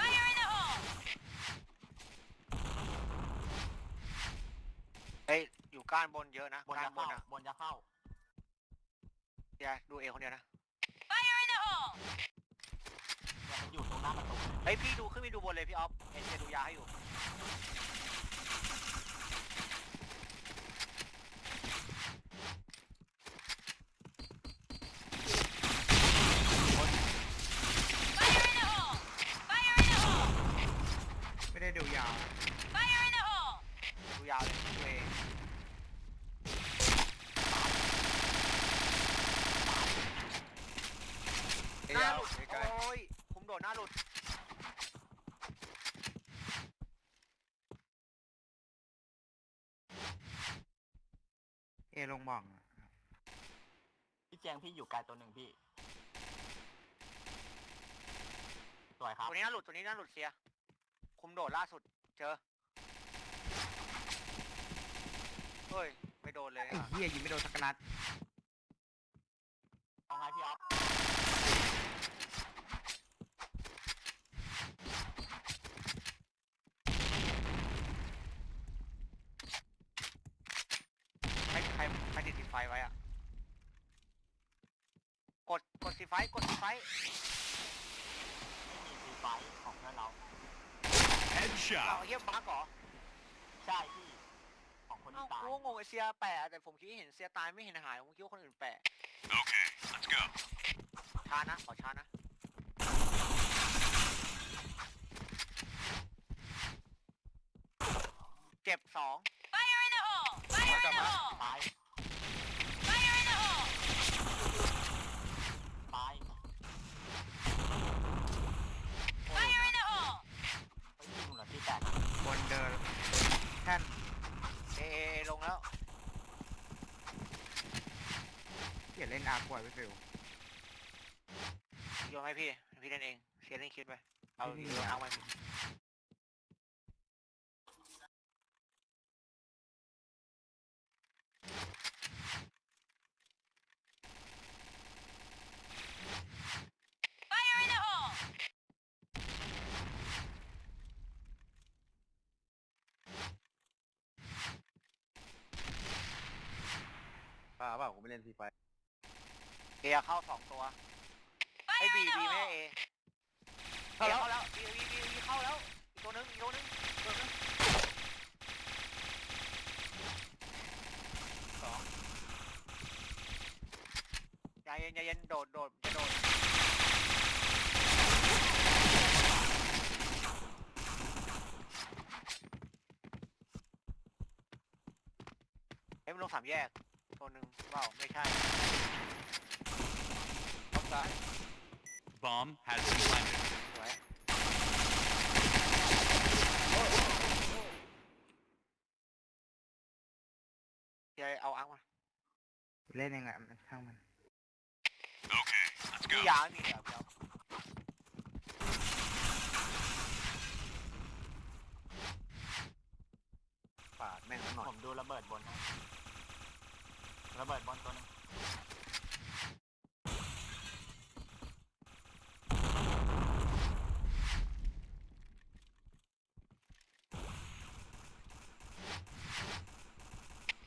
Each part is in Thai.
Fire in the hole. เฮ้ยอยู่ก้านบนเยอะนะบนจะเข้าบนจะเข้า เดี๋ยดูเองคนเดียวนะ Fire in the hole! อย่าไปอยู่ตรงหน้าประตูเฮ้ยพี่ดูขึ้นไปดูบนเลยพี่ออฟเอ็นเจดูยาให้อยู่ หน้าหลุดเอลงบ่องอะพี่แจงพี่อยู่ไกลตัวหนึ่งพี่สวยครับตัวนี้หน้าหลุดตัวนี้หน้าหลุดเสีย คุมโดดล่าสุด เจอเฮ้ยไม่โดนเลยไอ้อะเหี้ยยิงไม่โดนสักนัด เอาไงพี่ออฟ ใครใครใครติดสีไฟไว้อะกดกดสี ไฟกดสีไฟไม่มีฟรีไฟท์ของเพื่อนเราเอา Headshot. เยี่ยมบักเหรอใช่พี่ของคนเอ้าที่ตายกูก็งงไอเซียแปะแต่ผมคิดเห็นเซียตายไม่เห็นหายผมคิดว่าคนอื่นแปะ Okay, let's go. ช้านะขอช้านะเจ็บสอง Fire in the hole! Fire in the hole! ตาย Fire in the hole! ตาย Fire in the hole! เฮ้ยยิงเหรอที่แตก บนเดินแท่น เอเอเอลงแล้ว อย่าเล่นอาร์ควายไปฟิวโยนให้พี่ พี่เล่นเองเซียเล่นคิดไป เอาไม่มีโยนอะเอาไป Fire in the hole! ป้าเปล่าผมไม่เล่นฟีไฟ เอเข้าสองตัวไอ้ Fire บี in the บีไม่ hole! เอเข้าแล้วเข้าแล้วบีบีบีบีเข้าแล้วอีกตัวหนึงอีกตัวหนึงอีกตัวหนึงสองใจเย็นใจเย็นโดดโดดจะโดดเอ้ยมันลงสามแยกตัวหนึ่งเปล่าไม่ใช่ท็อป ซ้าย Bomb has been planted. สวยเดี๋ยวเอาอังมาเล่นยังไงมันช่างมัน Okay, let's มี go. ยาไม่มีเดี๋ยวเดี๋ยวปาดแม่งแล้วหน่อยผมดูระเบิดบนให้ระเบิดบนตัวหนึง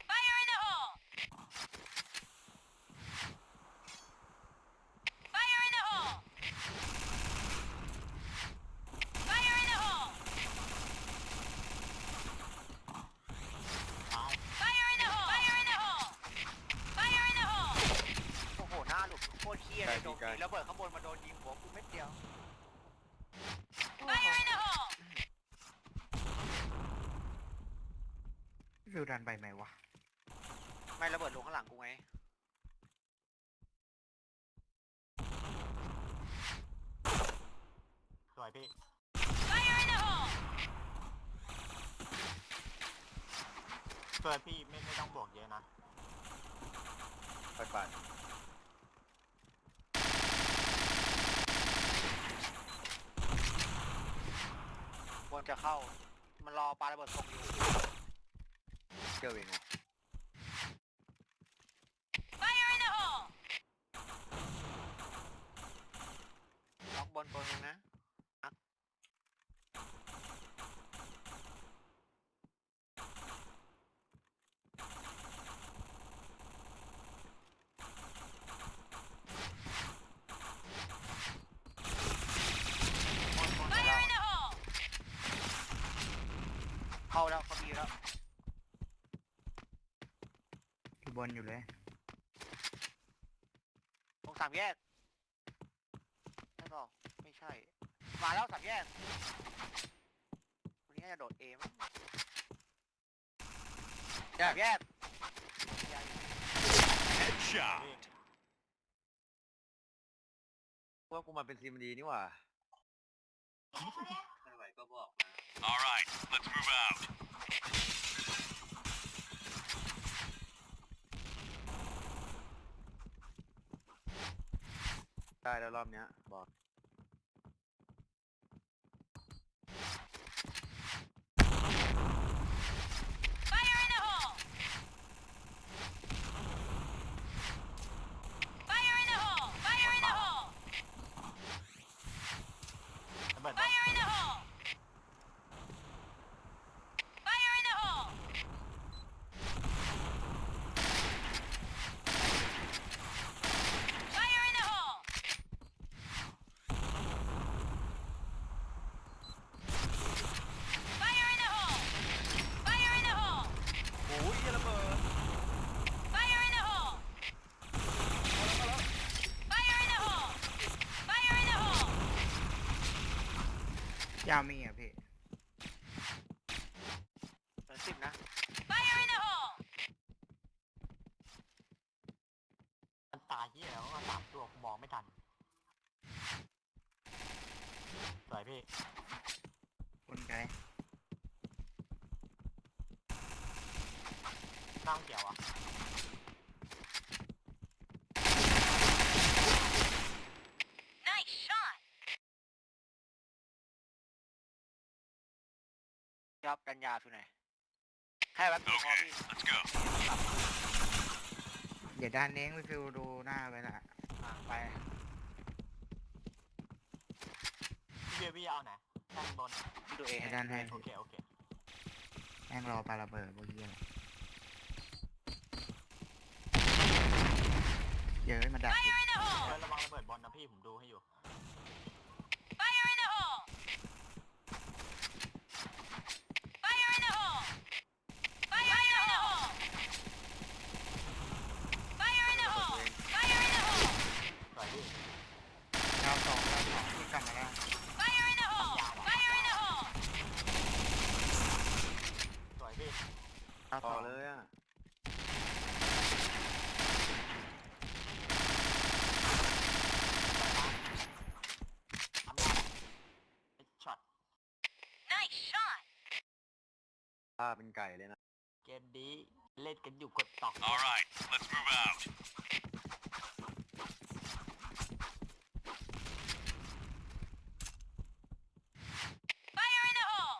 Fire in the hole! Fire in the hole! Fire in the hole! ตาย Fire in the hole! Fire in the hole! Fire in the hole! โอ้โห หน้าหลุดโคตรเคี้ยเลยโดนยิง ระเบิดข้างบนมาโดนยิงหัวกูเม็ดเดียว Fire in the hole! ฟิวดันไปไหมวะ ไม่ระเบิดลงข้างหลังกูไงสวยพี่ Fire in the hole! สวยพี่ไม่ไม่ต้องบวกเยอะนะ ไปป่ คนบนจะเข้า มันรอปลาระเบิดส่งอยู่ เจอเองอะ Fire in the hole! ล็อกบนตัวหนึงนะอัก แล้วอยู่บนอยู่เลยตรงสามแยกใช่เปล่าไม่ใช่ มาแล้วสามแยกวันนี้น่าจะโดดเอมั้งสามแยก Headshot. ว่ากูมาเป็นซีมดีนี่หว่า All right, let's move out. ได้แล้วรอบเนี้ยบอก Fire ยาวมีอะพี่เหลือสิบนะ Fire in the hole! มันตายเหี้ยแล้วก็สามตัวกูมองไม่ทัน สวยพี่บนไกลนั่งเกี่ยวอะ ครับกันยาสุดไหนอยแค่แป๊บเดียวพอ Okay, พี่ let's go. เดี๋ยวด้านเน้งพี่ฟิวดูหน้าไปละอะไปพี่เบียร์พี่เอาไหนด้านบนพี่ดูเอไอ้ให้ด้านให้โอเคโอเคแม่งรอปาระเบิดพวกเหี้ยอะไรเยอะมาดักอีก Fire in the เอ hole! อระวังระเบิดบอลนะพี่ผมดูให้อยู่ Fire in the hole! Fire in the hole! Fire in the hole! Fire in the hole! Fire in the hole! สวยพี่ ดาวสองดาวสองที่กลับมาแล้ว Fire in the hole! Fire in the hole! สวยพี่ ดาว ต่ ส อ อง เลยอะ ทำได้ช็อต Nice shot! ป้าเป็นไก่เลยนะ เกมนี้เล่นกันอยู่กดตอก All right, let's move out. Fire in the hole!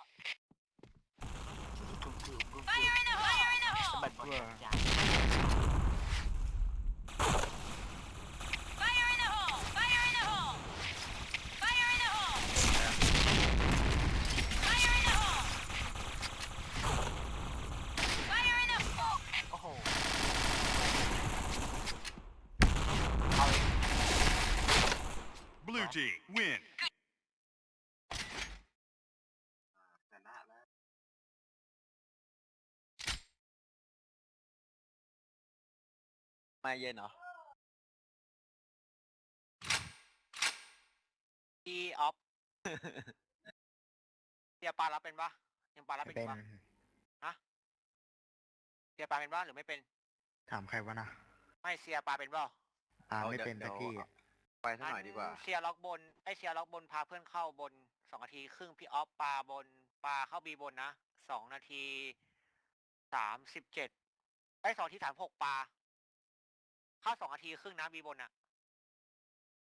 กูกูกู Fire in the hole! Fire in the ระ hole! เบิดบอลจ้า Fire in the hole! Fire in the hole! Fire in the hole! Fire in the hole! Fire in the hole! โอ้โหเอาเลย Blue team, win. ไม่เย็นเหรอพี่ออฟเสียปลารับเป็นปะยังปลารับเป็นอเป็นยู่ปะเสียปลาเป็นปะหรือไม่เป็น ถามใครวะนะไม่เสียปลาเป็นปะตามเอาไม่เดี๋ยวเป็นสักเดี๋ยวที่อะ ไปสักหน่อยดีกว่าเชียร์ล็อกบนไอเชียร์ล็อกบนพาเพื่อนเข้าบนสองนาทีครึ่งพี่ออฟปลาบนปลาเข้าบีบนนะสองนาทีสามสิบเจ็ดไอสองนาทีสามหกปลาเข้าสองนาทีครึ่งนะบีบนอะ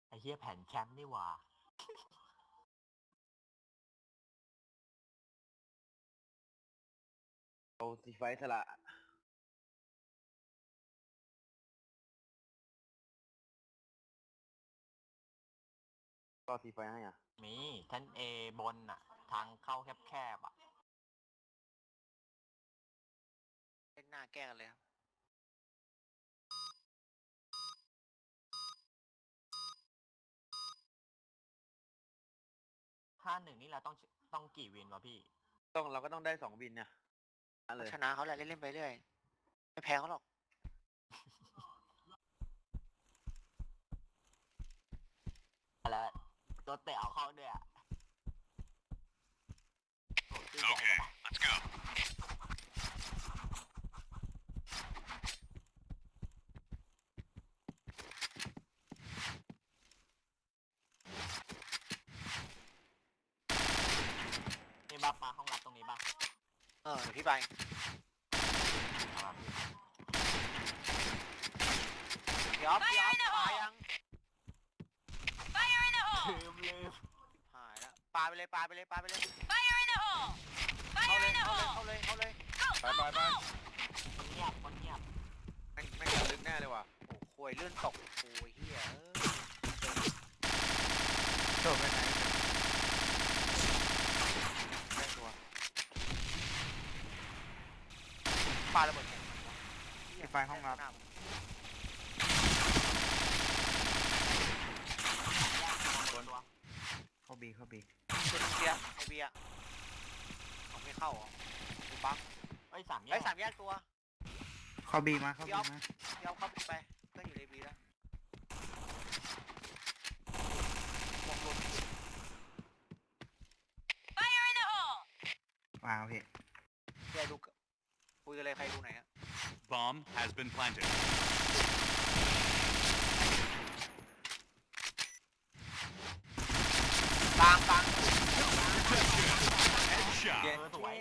ไอ้เหี้ยแผ่นแชมป์นี่หว่า โอ้สีไฟสละ ก็สีไฟให้อะ มีชั้นเอบนอะ ทางเข้าแคบๆอะเล่นหน้าแก้กันเลยครับห้าหนึ่งนี่เราต้องต้องกี่วินวะพี่ ต้องเราก็ต้องได้สองบินเนี่ยนั่นเลยชนะเขาแหละเล่นๆไปเรื่อย ไม่แพ้เขาหรอก แล้ว รถเตะเอาเข้าด้วยอะโอ้ชื่อใหญ่ Okay, จังวะ let's go. นี่บ้าปลาห้องรับตรงนี้บ้าเออเดี๋ยวพี่ไปเอามาพี่เดี๋ยวพี่ออฟ ปาไปเลยปาไปเลยปาไปเลย Fire in the hole! เข้า Fire เลย in the เข้าเลย hole! เข้าเลยเข้าเลย Go, ไป go, ไปไป go! คนเงียบคนเงียบแม่งแม่งจะลึกแน่เลยว่ะโอ้โหควยลื่นตกโอ้ยเฮียเอ้ยโดดไปไหนได้ตัวปาระเบิดแข่งมันวะที่ไฟห้องรับหน้าผมตัวตัวเข้าบีเข้าบี ตัวนึงเบียร์ไอเบียร์เอาไม่เข้าเหรอดูบังเอ้ยสามแยไอกสามแยกตัว เข้าบีมาเข้าบีมาเดี๋ยวเข้าไปเพื่อยู่ในบีแล้ววงหลุด Fire in the hole! วางพี่เดี๋ยวดูคุยกันเลยใครดูไหนอะ Bomb has been planted. กลางกลาง เออสวย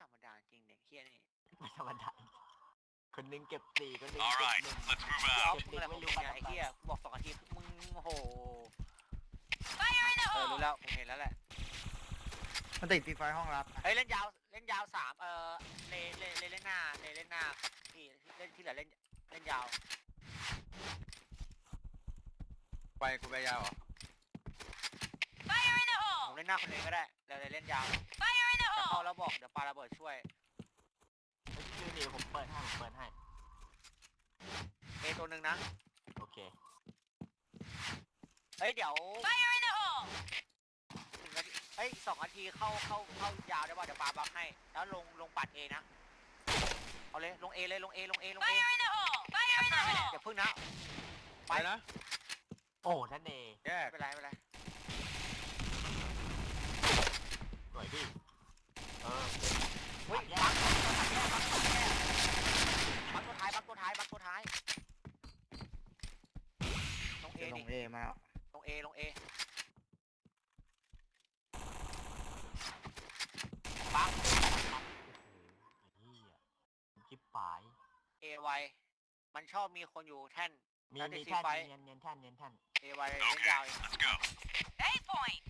ธรรมดาจริงเด็กเฮียนี่ไม่ธรรมดาคนหนึงเก็บสี่คนหนึง All เก็บ right, หนึ่ง let's move พี่ออฟ out. มึงอะไรของมึงเนี่ยไอ้เฮียกูบอกสองอาทิตย์มึงโอ้โห Fire in the เออ hole! รู้แล้วผมเห็นแล้วแหละมันติดที่ไฟห้องรับนะเฮ้ยเล่นยาวเล่นยาวสามเออเลเลเลเล่นหน้าเลเล่นหน้าครับพี่เล่นที่เหลือเล่นเล่นยาวไปกูไปยาวเหรอ Fire in the ผม hole! เล่นหน้าคนนี้ก็ได้เลเลเล่นยาว Fire in the จะเข้า hole! แล้วบอกเดี๋ยวปาระเบิดช่วยเอ้ยชื่อนี่ผมเปิดให้ผมเปิดให้ เอตัวหนึ่งนะ โอเค เฮ้ยเดี๋ยว Fire in the hole! ถึงนาทีเฮ้ยสองนาทีเข้าเข้าเข้ายาวได้ป่ะเดี๋ยวปาบักให้ แล้วลงลงปัดเอนะ เอาเลยลงเอเลยลงเอลงเอลงเอ Fire in the hole! Fire in the อย่า hole! พึ่งนะ ไปนะ โอ้ท่านเนแยกไม่เป็นไรไม่เป็นไร สวยดิเออเฮ้ยบักบักตัวท้ายบักตัวท้ายบักตัวท้ายลงเอจะลดิงเอมาแล้วลงเอลงเอบักโอ้โหไอ้เหี้ยคลิปปลาย เอไวมันชอบมีคนอยู่แท่น มีแล้วเดี๋มียวสีแท่นไฟ เนียนเนียนแท่นเนียนแท่นเอไวเล่นยาวเอง Let's go. A point!